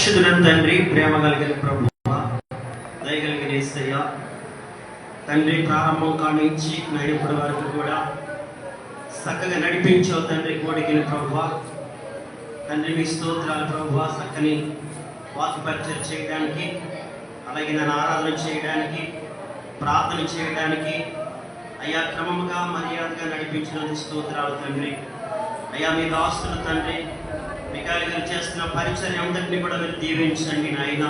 పరిశుద్ధుల తండ్రి ప్రేమ కలిగిన ప్రభు దయగలిగిన ఏసయ్య. తండ్రి ప్రారంభం కానించి నడిపడి వరకు కూడా చక్కగా నడిపించావు తండ్రి కోడికిన ప్రభు. తండ్రి మీ స్తోత్రాలు ప్రభు చక్కని వాక్యపరిచయం చేయడానికి అలాగే నన్ను ఆరాధన చేయడానికి ప్రార్థన చేయడానికి అయ్యా క్రమముగా మర్యాదగా నడిపించినందుకు స్తోత్రాలు తండ్రి. అయ్యా మీ దాస్తులు తండ్రి మీకు చేస్తున్న పరిచయం అందరినీ కూడా మీరు దీవించండి నాయన.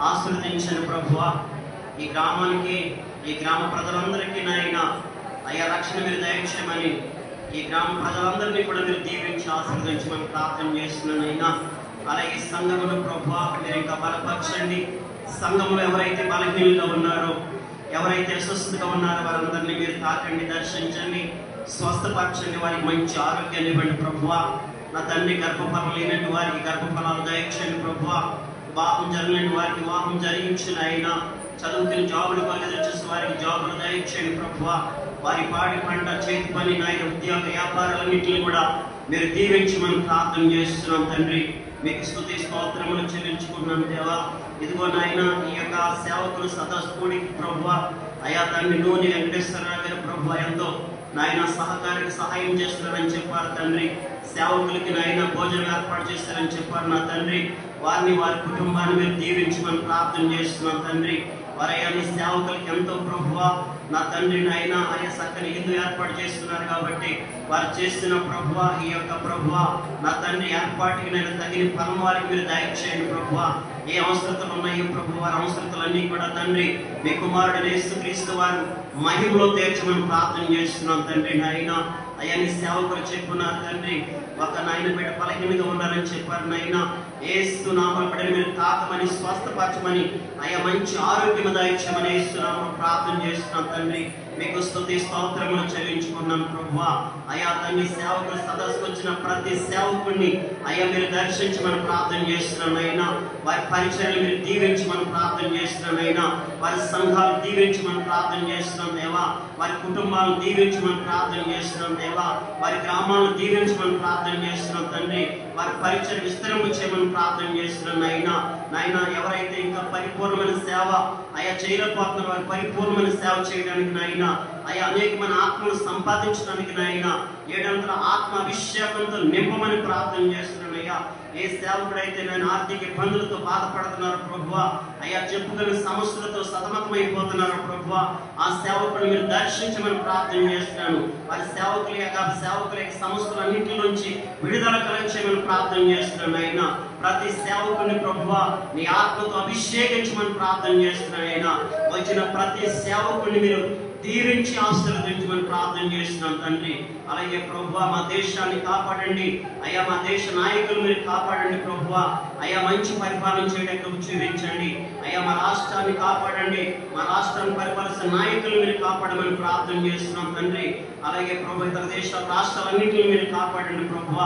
ఆశీర్వదించండి ప్రభువ. ఈ గ్రామానికి ఈ గ్రామ ప్రజలందరికీ నాయన అయ్యా రక్షణ మీరు దయచేయమని ఈ గ్రామ ప్రజలందరినీ కూడా మీరు దీవించి ఆశీర్వదించమని ప్రార్థన చేస్తున్నానైనా అలాగే సంఘములో ప్రభు మీరు ఇంకా బలపరచండి. సంఘంలో ఎవరైతే బలహీనంగా ఉన్నారో ఎవరైతే అస్వస్థతగా ఉన్నారో వారందరినీ మీరు తాకండి దర్శించండి. స్వస్థపరచండి వారికి మంచి ఆరోగ్యాన్ని ఇవ్వండి ప్రభువా. నా తండ్రి గర్భఫలం లేనట్టు వారికి గర్భఫలాలు దయచేయండి ప్రభు వివాహం జరగలేని వారికి వివాహం జరిగించిన అయినా చదువుకుని జాబులు కొరకు వారికి జాబులు దయచేయండి ప్రభు వారి పాడి పంట చేతి పని నాయన ఉద్యోగ వ్యాపారాలన్నింటినీ కూడా మీరు దీవించి మనం ప్రార్థన చేస్తున్నాం తండ్రి. మీకు స్థుతి స్తోత్రములు చెల్లించుకున్నాం దేవా. ఇదిగో నాయన ఈ యొక్క సేవకులు సదస్సుడికి ప్రభు అయా తండ్రి నూనె వెంకటేశ్వరరావు గారి ప్రభు ఎంతో నాయన సహకారికి సహాయం చేస్తున్నారని చెప్పారు తండ్రి. సేవకులకి నాయన భోజనం ఏర్పాటు చేస్తారని చెప్పారు నా తండ్రి. వారిని వారి కుటుంబాన్ని మీరు దీవించమని ప్రార్థన చేస్తున్నాం తండ్రి. వారయ్యా నీ సేవకులకి ఎంతో ప్రభువ. నా తండ్రి నాయన ఆయన చక్కని ఇందు ఏర్పాటు చేస్తున్నారు కాబట్టి వారు చేస్తున్న ప్రభువ ఈ యొక్క ప్రభువ. నా తండ్రి ఏర్పాటుకి నేను తగిన ఫలం వారికి మీరు దయచేయండి ప్రభువ. ఏ అవసరతలు ఉన్నాయో ప్రభు వారి అవసరతలన్నీ కూడా తండ్రి మీ కుమారుడు నేస్తూ క్రీస్తు వారు మహిమలో తీర్చమని ప్రార్థన చేస్తున్నాం తండ్రి నాయన. అయ్యాన్ని సేవకులు చెప్పున్నారు తండ్రి. ఒక నాయన బిడ్డ బలహీనగా ఉన్నారని చెప్పారు నాయన. ఏస్తున్నామని బిడ్డ మీరు తాకమని స్వస్థపరచమని అయ్యా మంచి ఆరోగ్యం దాయించమని ఏస్తున్నాము ప్రార్థన చేస్తున్నాం తండ్రి. మీకు స్థుతి స్తోత్రములు చెల్లించుకున్నాం ప్రభు అయా తండ్రి సేవకులు సదస్సుకు వచ్చిన ప్రతి సేవకుడిని అయ్యా మీరు దర్శించమని ప్రార్థన చేస్తున్నాం అయినా వారి పరిచయలు మీరు దీవించమని ప్రార్థన చేస్తున్నాం అయినా వారి సంఘాలు దీవించమని ప్రార్థన చేస్తున్నాం దేవా. వారి కుటుంబాలను దీవించమని ప్రార్థన చేస్తున్నాం దేవా. వారి గ్రామాలను దీవించమని ప్రార్థన చేస్తున్నాం తండ్రి. వారి పరిచయం విస్తరింపు చేయమని ప్రార్థన చేస్తున్నాను నాయన. నాయన ఎవరైతే ఇంకా పరిపూర్ణమైన సేవ అయా చేయలేకపోతున్నారు వారి పరిపూర్ణమైన సేవ చేయడానికి నాయన. అయా అనేకమైన ఆత్మను సంపాదించడానికి నాయన. ఏడంతల ఆత్మ అభిషేకంతో నింపమని ప్రార్థన చేస్తున్నాను. అయ్యా. ఏ సేవకుడైతే నేను ఆర్థిక ఇబ్బందులతో బాధపడుతున్నారు ప్రభువ అయ్యా చెప్పుకొని సమస్యలతో సతమతమైపోతున్నారు ప్రభువ ఆ సేవకుడు మీరు దర్శించమని ప్రార్థన చేస్తున్నాను. వారి సేవకుల యొక్క సేవకుల యొక్క సమస్యలన్నింటి నుంచి విడుదల కలిగించమని ప్రార్థన చేస్తున్నాను అయినా ప్రతి సేవకుని ప్రభువ నీ ఆత్మతో అభిషేకించమని ప్రార్థన చేస్తున్నాను అయినా వచ్చిన ప్రతి సేవకుని మీరు దీవించి ఆశీర్వదించమని ప్రార్థన చేస్తున్నాం తండ్రి. అలాగే ప్రభు మా దేశాన్ని కాపాడండి. అయ్యా మా దేశ నాయకులు మీరు కాపాడండి ప్రభు అయ్యా మంచి పరిపాలన చేయడానికి చూపించండి. అయ్యా మా రాష్ట్రాన్ని కాపాడండి. మా రాష్ట్రాన్ని పరిపాలిస్తున్న నాయకులు మీరు కాపాడమని ప్రార్థన చేస్తున్నాం తండ్రి. అలాగే ప్రభు ఇతర దేశ రాష్ట్రాలన్నింటినీ మీరు కాపాడండి ప్రభు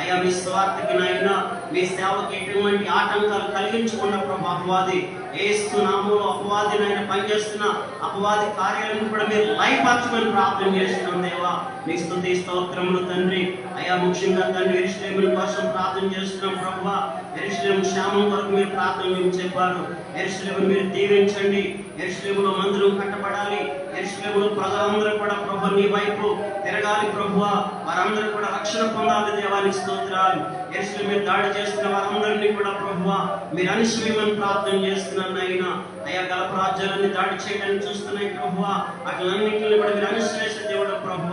అయ్యా మీ స్వార్థకి నాయన మీ సేవకి ఎటువంటి ఆటంకాలు కలిగించకుండా ప్రభు అపవాది ఏస్తు నామంలో అపవాదినైనా నాయన పనిచేస్తున్న అపవాది కార్యాలను కూడా మీరు లయపరచమని ప్రార్థన చేస్తున్నాం దేవా. మీ స్థుతి స్తోత్రములు తండ్రి. అయ్యా ముఖ్యంగా తండ్రి ఎరిశ్రేముల కోసం ప్రార్థన చేస్తున్నాం ప్రభువ ఎరిశ్రేము క్షేమం కొరకు మీరు ప్రార్థన మేము చెప్పారు. ఎరుశ్లేమును మీరు దీవించండి. ఎరిశ్రేములు మందులు కట్టబడాలి. ఎరిశ్రేములు ప్రజలందరూ కూడా ప్రభు నీ వైపు తిరగాలి ప్రభు. వారందరూ కూడా రక్షణ పొందాలి దేవానికి స్తోత్రాలు. ఎరిశ్రేమి మీద దాడి చేస్తున్న వారందరినీ కూడా ప్రభు మీరు అనిశ్వయమని ప్రార్థన చేస్తున్నాను అయినా అయ్యా గలప రాజ్యాలన్నీ దాడి చేయడానికి చూస్తున్నాయి ప్రభు అట్లన్నింటినీ కూడా మీరు అనుశ్లేష దేవుడు ప్రభు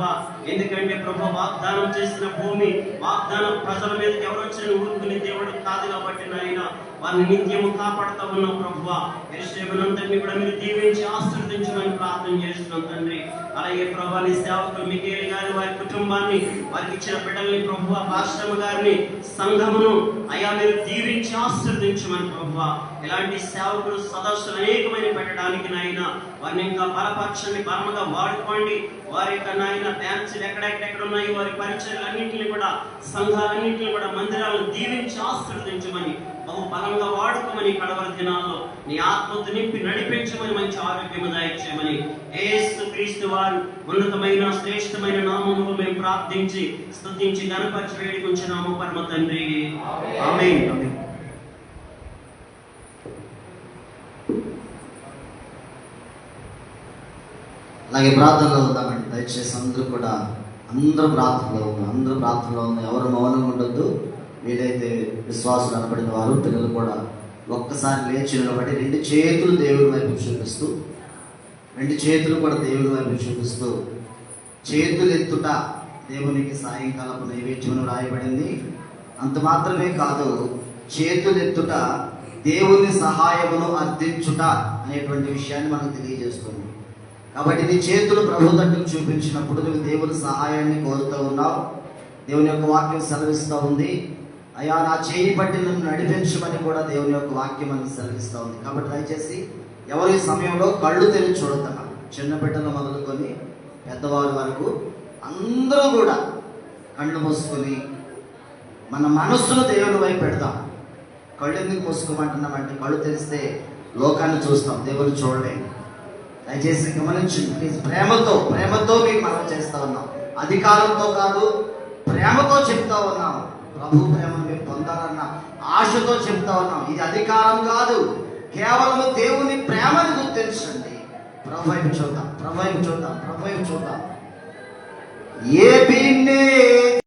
ఎందుకంటే ప్రభు వాగ్దానం చేసిన భూమి వాగ్దానం ప్రజల మీద ఎవరు వచ్చిన ఊరుకునే దేవుడు కాదు కాబట్టి నాయన. వారిని నిత్యము కాపాడుతూ ఉన్నాం ప్రభు ఎరుశ్లేములందరినీ కూడా మీరు దీవించి ఆశీర్వదించడానికి ప్రార్థన చేస్తున్నాం తండ్రి. అలాగే ప్రభు నీ సేవకులు మికేలు గారి వారి కుటుంబాన్ని వారికి ఇచ్చిన బిడ్డల్ని ప్రభు పాశ్రమ గారిని సంఘమును అయా మీరు దీవించి ఆశీర్వదించమని ప్రభు ఇలాంటి సేవకులు సదస్సులు అనేకమైన పెట్టడానికి నాయన వారిని ఇంకా బలపరచండి బలముగా వాడుకోండి వారి యొక్క నాయన బ్యాంక్స్ ఎక్కడెక్కడెక్కడ ఉన్నాయి వారి పరిచయాలు అన్నింటినీ కూడా సంఘాలన్నింటినీ కూడా మందిరాలను దీవించి ఆశీర్వదించమని బహు బలంగా వాడుకోమని కడవరి దినాల్లో నీ ఆత్మతో నింపి నడిపించమని మంచి ఆరోగ్యము దయచేయమని ఏసు క్రీస్తు వారు ఉన్నతమైన శ్రేష్టమైన నామమును మేము ప్రార్థించి స్థుతించి గణపరిచి వేడుకుంటున్నాము పరమ తండ్రి. ఆమె అలాగే ప్రార్థనలో ఉందామండి దయచేసి అందరూ కూడా అందరూ ప్రార్థనలో ఉన్నారు. అందరూ ప్రార్థనలో ఉన్నారు. ఎవరు మౌనంగా ఉండొద్దు. వీలైతే విశ్వాసులు అనబడిన వారు పిల్లలు కూడా ఒక్కసారి లేచి నిలబడి రెండు చేతులు దేవుని వైపు చూపిస్తూ రెండు చేతులు కూడా దేవుని వైపు చూపిస్తూ చేతులు ఎత్తుట దేవునికి సాయంకాలపు నైవేద్యమును రాయబడింది అంత మాత్రమే కాదు చేతులెత్తుట దేవుని సహాయమును అర్థించుట అనేటువంటి విషయాన్ని మనకు తెలియజేస్తుంది. కాబట్టి నీ చేతులు ప్రభు చూపించినప్పుడు నువ్వు దేవుని సహాయాన్ని కోరుతూ ఉన్నావు. దేవుని యొక్క వాక్యం సెలవిస్తూ ఉంది. అయ్యా నా చేయి బట్టి నన్ను నడిపించమని కూడా దేవుని యొక్క వాక్యం మనకు సెలవిస్తూ ఉంది. కాబట్టి దయచేసి ఎవరు ఈ సమయంలో కళ్ళు తెరిచి చూడతాను చిన్న బిడ్డలు మొదలుకొని పెద్దవారి వరకు అందరూ కూడా కళ్ళు మూసుకొని మన మనస్సును దేవుని వైపు పెడతాం కళ్ళు ఎందుకు మూసుకోమంటున్నామంటే కళ్ళు తెరిస్తే లోకాన్ని చూస్తాం. దేవుని చూడలేము దయచేసి గమనించండి ప్లీజ్ ప్రేమతో ప్రేమతో మీకు మనం చేస్తా ఉన్నాం. అధికారంతో కాదు ప్రేమతో చెప్తా ఉన్నాం. ప్రభు ప్రేమను మీరు పొందాలన్న ఆశతో చెప్తా ఉన్నాం. ఇది అధికారం కాదు కేవలం దేవుని ప్రేమను గుర్తించండి. ప్రభు చూద్దాం ప్రభు చూద్దాం ప్రభు చూద్దాం. ఏ బిన్నేజరే,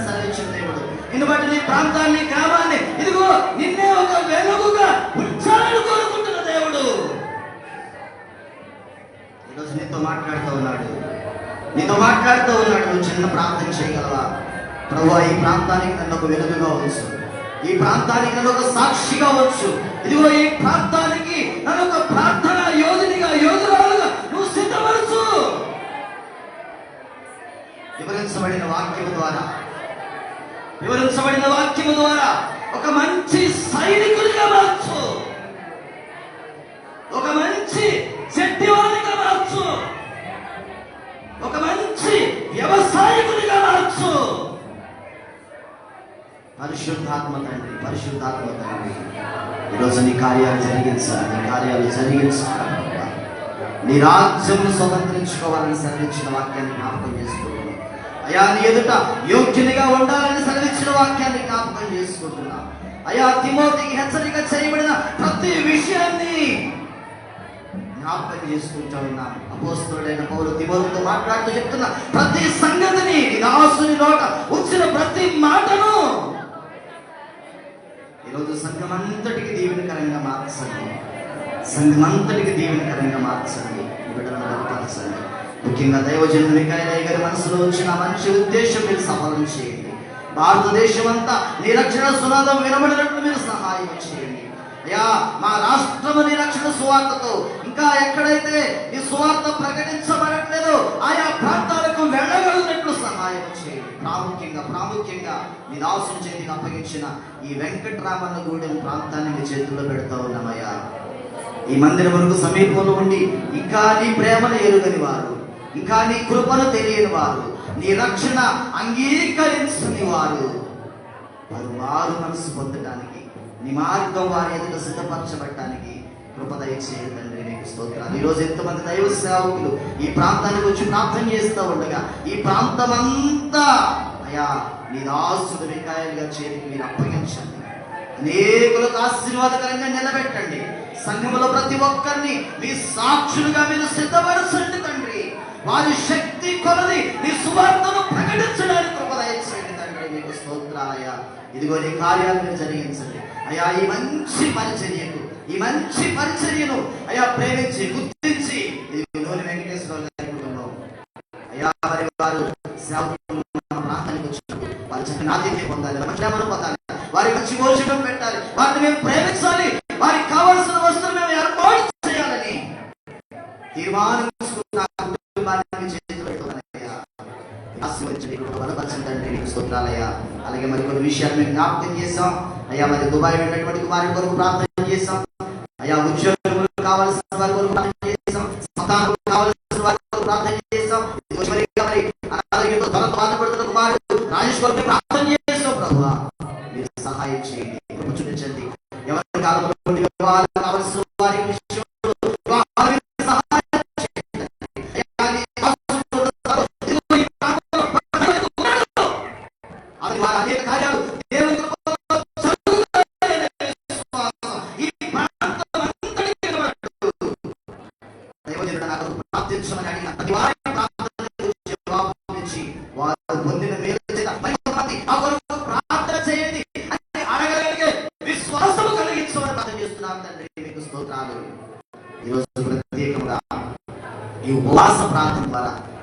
రక్షిస్తానని సెలవిచ్చిన దేవుడు నిన్ను నీ ప్రాంతాన్ని గ్రామాన్ని ఇదిగో నిన్నే ఒక వెలుగుగా ఉంచాలని కోరుకుంటున్న దేవుడు. ఈరోజు నీతో మాట్లాడుతూ ఉన్నాడు. నీతో మాట్లాడుతూ ఉన్నాడు నువ్వు చిన్న ప్రార్థన చేయగలవా? ప్రభు ఈ ప్రాంతానికి నన్ను ఒక వెలుగుగా ఉంచు. ఈ ప్రాంతానికి నన్ను ఒక సాక్షిగా వచ్చు ఇదిగో ఈ ప్రాంతానికి నన్ను ఒక ప్రార్థన యోధునిగా యోధురాలుగా నువ్వు సిద్ధపరచు. వివరించబడిన వాక్యం ద్వారా వివరించబడిన వాక్యము ద్వారా ఒక మంచి సైనికుడిగా మార్చు ఒక మంచి చెట్టివాడిగా మార్చు ఒక మంచి వ్యవసాయకుడిగా మార్చు పరిశుద్ధాత్మ తండ్రి పరిశుద్ధాత్మ తండ్రి. ఈరోజు నీ కార్యాలు జరిగించాలి నీ కార్యాలు జరిగించాలి. నీ రాజ్యం స్వతంత్రించుకోవాలని సెలవిచ్చిన వాక్యాన్ని జ్ఞాపకం చేసుకోవాలి అయా నీ ఎదుట యోగ్యునిగా ఉండాలని సెలవిచ్చిన వాక్యాన్ని జ్ఞాపకం చేసుకుంటున్నా. అయా తిమోతికి హెచ్చరిక చేయబడిన ప్రతి విషయాన్ని జ్ఞాపకం చేసుకుంటా ఉన్నా. అపోస్తుడైన పౌరు తిమోతితో మాట్లాడుతూ చెప్తున్న ప్రతి సంగతిని దాసుని నోట వచ్చిన ప్రతి మాటను ఈరోజు సంఘం అంతటికి దీవెనకరంగా మార్చండి. సంఘం అంతటికి దీవెనకరంగా మార్చండి. ఈ బిడ్డలను బలపరచండి. ముఖ్యంగా దైవజనుడు గారి మనసులో వచ్చిన మంచి ఉద్దేశం మీరు సఫలం చేయండి. భారతదేశం అంతా నిరక్షణ సునాదం వినబడినట్లు మీరు సహాయం చేయండి. అయ్యా మా రాష్ట్రము నిరక్షణ సువార్తతో ఇంకా ఎక్కడైతే ఈ సువార్త ప్రకటించబడట్లేదో ఆయా ప్రాంతాలకు వెళ్ళగలిగినట్లు సహాయం చేయండి. ప్రాముఖ్యంగా ప్రాముఖ్యంగా మీ దాసుని చేతికి అప్పగించిన ఈ వెంకటరామన్న గూడెం ప్రాంతాన్ని మీ చేతుల్లో పెడతా ఉన్నామయ్యా. ఈ మందిరమునకు సమీపంలో ఉండి ఇంకా నీ ప్రేమను ఎరుగని వారు ఇంకా నీ కృపను తెలియని వారు నీ రక్షణ అంగీకరించని వారు. వారు వారు మనసు పొందడానికి నీ మార్గం వారి ఎదుట సిద్ధపరచబడటానికి కృప దయచేయండి నీకు స్తోత్రాలు. ఈ రోజు ఎంతమంది దైవ సేవకులు ఈ ప్రాంతానికి వచ్చి ప్రార్థన చేస్తూ ఉండగా ఈ ప్రాంతం అంతా అయా మీ దాసుడు వికాయలుగా చేతికి మీరు అప్పగించండి. అనేకులకు ఆశీర్వాదకరంగా నిలబెట్టండి. సంఘములో ప్రతి ఒక్కరిని మీ సాక్షులుగా మీరు సిద్ధపరచండి తండ్రి. వారి శక్తి కొలది నీ సువార్తను ప్రకటించడానికి కృప దయచేయండి తండ్రి మీకు స్తోత్రాలయ ఇదిగో నీ కార్యాలను జరిగించండి. అయ్యా ఈ మంచి పరిచర్యకు ఈ మంచి పరిచర్యను అయ్యా ప్రేమించి గుర్తించి ఇది నూనె వెంకటేశ్వర గారి కుటుంబం. అయ్యా మరి వారు ప్రాంతానికి వచ్చినప్పుడు వారి చక్కని ఆతిథ్యం పొందాలి మంచి పొందాలి వారి మంచి భోజనం పెట్టాలి వారిని మేము ప్రేమించాలి వారికి కావాల్సిన వస్తువులు మేము ఏర్పాటు చేయాలని తీర్మానం కుటుంబాన్ని ఆశీర్వదించండి బలపరచండి తండ్రి నీకు స్తోత్రాలయ్యా. అలాగే మరి కొన్ని విషయాలు మేము జ్ఞాపకం చేస్తాం. అయ్యా మరి దుబాయ్ ఉన్నటువంటి వారి కొరకు ప్రార్థన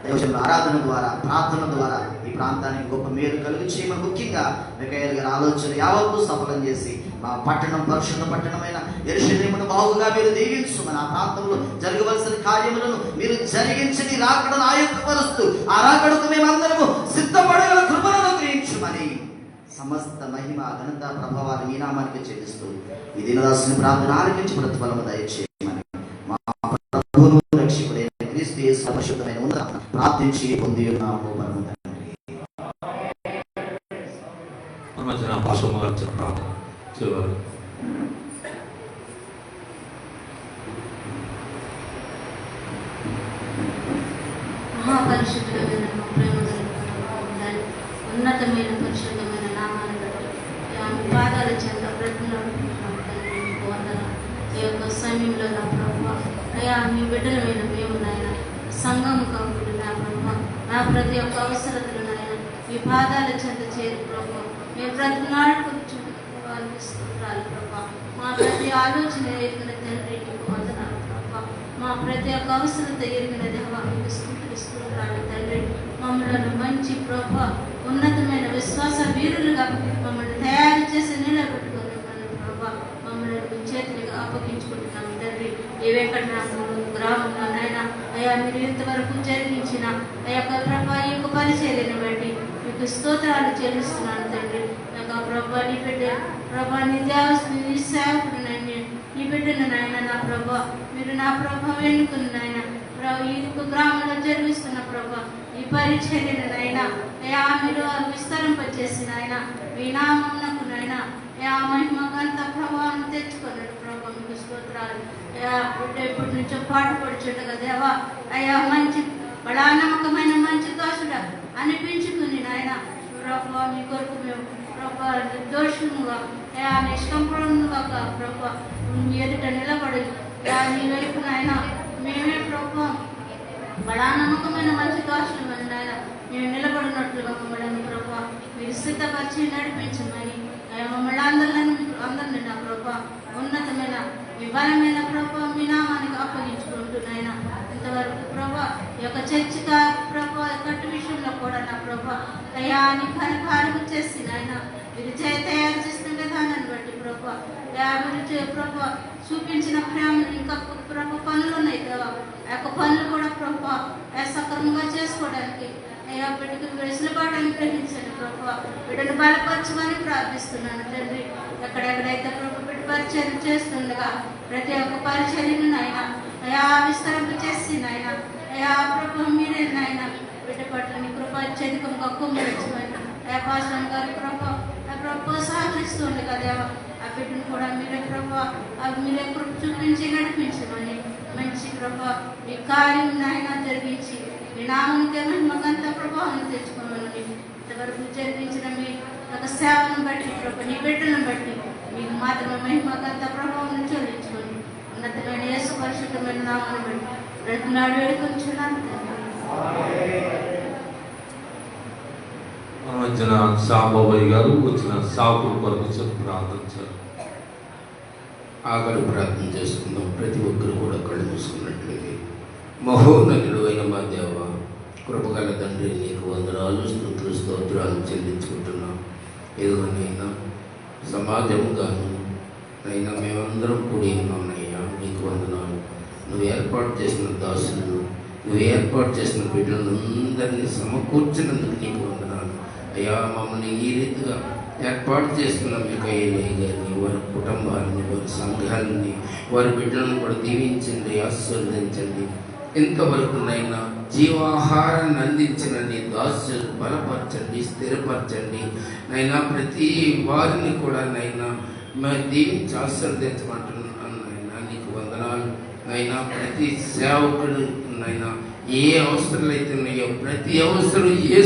దైవజనుల ఆరాధన ద్వారా ప్రార్థన ద్వారా ఈ ప్రాంతానికి గొప్ప మేలు కలిగి చేయమని ముఖ్యంగా మిఖాయిల్ గారి ఆలోచన యావత్తు సఫలం చేసి మా పట్టణం పరిశుద్ధ పట్టణమైన ఎరుషలేమును బాగుగా మీరు దీవించుమని ఆ ప్రాంతంలో జరగవలసిన కార్యములను మీరు జరిగించని రాకడను ఆయుక్తపరుస్తూ ఆ రాకడకు మేమందరము సిద్ధపడగల కృపను అనుగ్రహించుమని సమస్త మహిమ ఘనత ప్రభావాలు ఈ నామానికి చెల్లిస్తూ ఈ దినదాసుని ప్రార్థన ఆలకించి ప్రతిఫలము దయచేయమని ప్రార్థించి పొంది ఉన్నాము పరమ తండ్రి. మన మధ్యన భాషమ్మ గారు చెప్పాలి చివరి మహాపరిశుద్ధమైన మా ప్రేమ కలిగిన ఉండాలి ఉన్నతమైన పరిశుద్ధమైన నామాన్ని బట్టి ఆమె పాదాల చెంత బ్రతుకున్నాడు తండ్రి మీకు వందనాలు ఈ యొక్క సమయంలో నా ప్రభు అయ్యా మీ బిడ్డలమైన మేము నాయన సంఘం కాబట్టి నా ప్రభు నా ప్రతి ఒక్క అవసరతలు నాయన మీ పాదాల చెంత చేరు ప్రభు. మేము ప్రతి నాడు వారికి ప్రభా. మా ప్రతి ఆలోచన ఎరిగిన తండ్రి వందనాలు ప్రభా. మా ప్రతి ఒక్క అవసరత ఎరిగిన దేవా మీకు స్థుతిస్తున్నాను తండ్రి. మమ్మల్ని మంచి ప్రభా ఉన్నతమైన విశ్వాస వీరులుగా మమ్మల్ని తయారు చేసి నిలబెట్టుకుని ప్రభా. మమ్మల్ని చేతులుగా అప్పగించుకుంటున్నాము తండ్రి. ఏ గ్రామం అయ్యా మీరు ఇంతవరకు జరిగించిన ఆ యొక్క ప్రభా ఈ యొక్క పరిచర్యను బట్టి మీకు స్తోత్రాలు చెల్లిస్తున్నాను తండ్రి. నాకు ప్రభా నీ బిడ్డ ప్రభా నీ దేవస్ నీ సేవకుడు నీ బిడ్డను నాయన నా ప్రభా మీరు నా ప్రభా ఎన్నుకున్న నాయన. ప్రభు ఈ యొక్క గ్రామంలో జరిగిస్తున్న ప్రభా ఈ పరిచర్యను నాయన అయా మీరు విస్తరింపచేసిన ఆయన మీ నామం అయా మహిమగంత ప్రభావం తెచ్చుకున్నాడు ప్రభా మీకు స్తోత్రాలు. అయా బిడ్డ ఇప్పటి నుంచో పాట పడుచుండగా దేవా అయ్యా మంచి బడా నమ్మకమైన మంచి దోషుడ అనిపించుకుని నాయన. ప్రభా మీ కొరకు మేము ప్రభా నిర్దోషముగా అయా నిష్కంపణముగా ప్రభా మీ ఎదుట నిలబడి మీ వైపు నాయన మేమే ప్రభా బడా నమ్మకమైన మంచి దోషులమైన నాయన. మేము నిలబడినట్లుగా మమ్మల్ని ప్రభా మీరు సిద్ధపరిచి నడిపించమని మమ్మల్ని అందరిని అందరినీ నా ప్రభా ఉన్నతమైన మీ ప్రభా మీ నామానికి అప్పగించుకుంటూ ఇంతవరకు ప్రభా ఈ యొక్క చర్చిక ప్రభా కట్టు విషయంలో కూడా నా ప్రభా అయ్యా నీ చేసి నాయన మీరు చే- తయారు చేసిన విధానాన్ని బట్టి ప్రభా అయ్యా మీరు ప్రభా చూపించిన ప్రేమ ఇంకా ప్రభు పనులు ఉన్నాయి కదా ఆ యొక్క పనులు కూడా ప్రభా ఆ సక్రమంగా చేసుకోవడానికి అయ్యా బిడ్డకు వెసులుబాటు అనుగ్రహించండి ప్రభు. బిడ్డను బలపరచమని ప్రార్థిస్తున్నాను తండ్రి. ఎక్కడెక్కడైతే ప్రభు బిడ్డ పరిచయం చేస్తుండగా ప్రతి ఒక్క పరిచర్యను నాయన అయా విస్తరింపు చేసి నాయన అయా ప్రభు మీరే నాయన బిడ్డ పట్ల నీ కృప చదికముగా కుమ్మరించమని. అయా పాస్టర్ గారి ప్రభు ఆ ప్రభు సహకరిస్తుంది కదా ఆ బిడ్డను కూడా మీరే ప్రభు ఆ మీరే కృప చూపించి నడిపించమని మంచి ప్రభు ఈ కార్యం నాయన జరిగించి మీ నామంకే మహిమకంత ప్రభావం తెచ్చుకోమని ఇంతవరకు జరిగించిన మీ యొక్క సేవను బట్టి ప్రభు నీ బిడ్డను బట్టి మీకు మాత్రమే మహిమకంత ప్రభావం చెల్లించుకొని ఉన్నతమైన యేసు పరిశుద్ధమైన నామాన్ని బట్టి ప్రతి నాడు వేడుకొంచున్నాను తండ్రి. మన సాబాబాయ్ గారు వచ్చిన సాకుల కొరకు చెప్పి ప్రార్థించారు ఆకలి ప్రార్థన చేసుకుందాం. ప్రతి ఒక్కరు కూడా కళ్ళు మూసుకున్నట్లయితే మహోన్నతుడు అయిన మా దేవ కృపగల తండ్రి నీకు వందనాలు స్థుతులు స్తోత్రాలు చెల్లించుకుంటున్నాం. ఎదుగునైనా సమాజముగాను అయినా మేమందరం కూడి ఉన్నామయ్యా నీకు వందనాలు. నువ్వు ఏర్పాటు చేసిన దాసులను నువ్వు ఏర్పాటు చేసిన బిడ్డలను అందరినీ సమకూర్చినందుకు నీకు వందనాలు. అయ్యా మమ్మల్ని ఈ రీతిగా ఏర్పాటు చేసుకున్న మీకు గారిని వారి కుటుంబాలని వారి సంఘాలని వారి బిడ్డలను కూడా దీవించండి ఆశీర్వదించండి. ఎంతవరకు నైనా జీవాహారాన్ని అందించిన నీ దాసులు బలపరచండి స్థిరపరచండి. నైనా ప్రతి వారిని కూడా నైనా మరి దీవించి ఆశ్రదించమంటున్నాను నైనా. నీకు వందనాలు. నైనా ప్రతి సేవకుడు నైనా ఏ అవసరాలు అయితే ఉన్నాయో ప్రతి అవసరం ఏ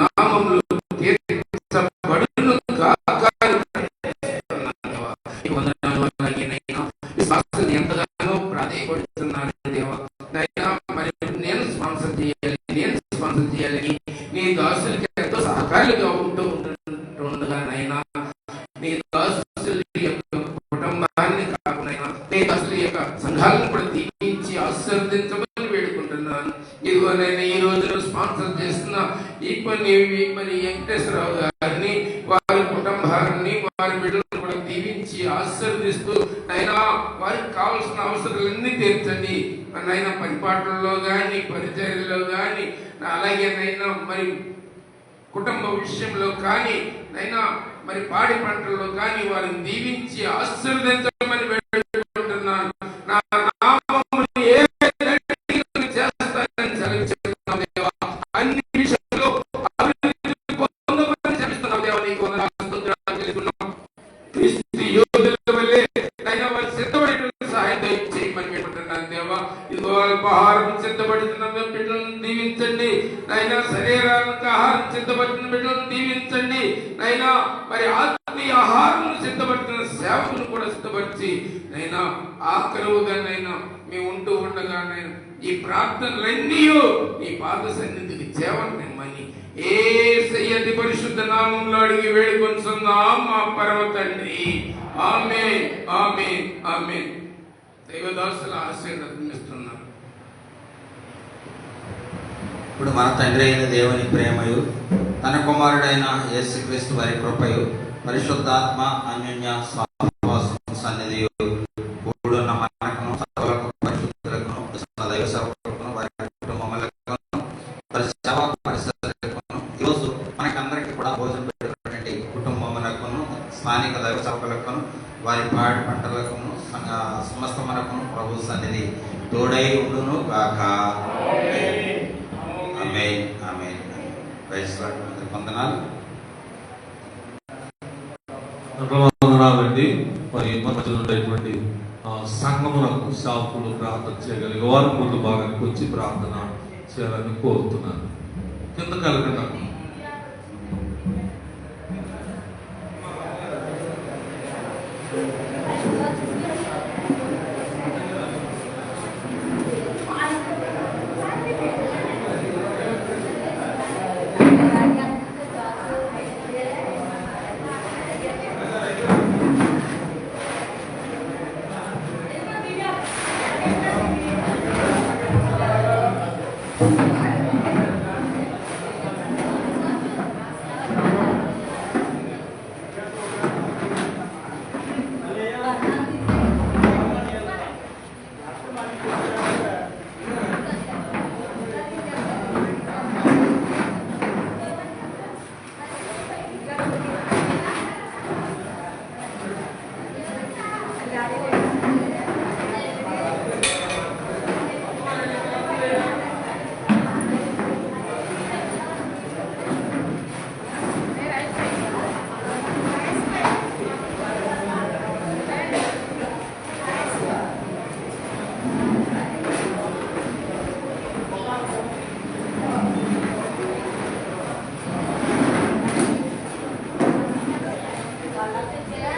నామంలో తీర్చబడును కాక అని ప్రార్థిస్తున్నాను. నీకు వందనాలు అలాగే నైనా విశ్వాసాన్ని ఎంతగానో ప్రాధాయపడుతున్నాను దేవా నైనా మరి నేను స్పాన్సర్ చేయాలి నేను స్పాన్సర్ చేయాలని నీ దాసులకి ఎంతో సహకారులుగా ఉంటూ ఉంటుండగా నైనా నీ దాసుల యొక్క కుటుంబాన్ని కాకుండా నీ దాసుల యొక్క సంఘాలను కూడా దీవించి ఆశీర్వదించమని వేడుకుంటున్నాను ఇదిగో నేను ఈ రోజు మీ మరి వెంకటేశ్వరరావు గారిని వారి కుటుంబాన్ని వారి బిడ్డలను కూడా దీవించి ఆశీర్వదిస్తూ నైనా వారికి కావాల్సిన అవసరాలన్నీ తీర్చండి. నైనా పరిపాటనలో కానీ పరిచర్యలో కానీ అలాగే నైనా మరి కుటుంబ విషయంలో కానీ నైనా మరి పాడి పంటల్లో కానీ వారిని దీవించి ఆశీర్వదించ సయ్యది పరిశుద్ధ నామంలో అడిగి వేడుకొంచున్నాం మా పరమ తండ్రి. ఆమె ఆమె ఆమె దైవదాసుల ఆశీర్వదిస్తున్నారు ఇప్పుడు మన తండ్రి అయిన దేవుని ప్రేమయు తన కుమారుడైన యేసుక్రీస్తు వారి కృపయు పరిశుద్ధాత్మ అన్యోన్య వారి పాడి పంటలకును సంఘ సమస్త మనకును ప్రభు సన్నిధి. తోడై ఉండును కాక ఆమె ఆమె ప్రైజ్ లార్డ్ అందరికీ వందనాలు. వందనాలండి మరి మధ్యలో ఉండేటువంటి ఆ, ప్రార్థన చేయగలిగే వారు ముందు భాగానికి వచ్చి ప్రార్థన చేయాలని కోరుతున్నాను. కింద కలగండి.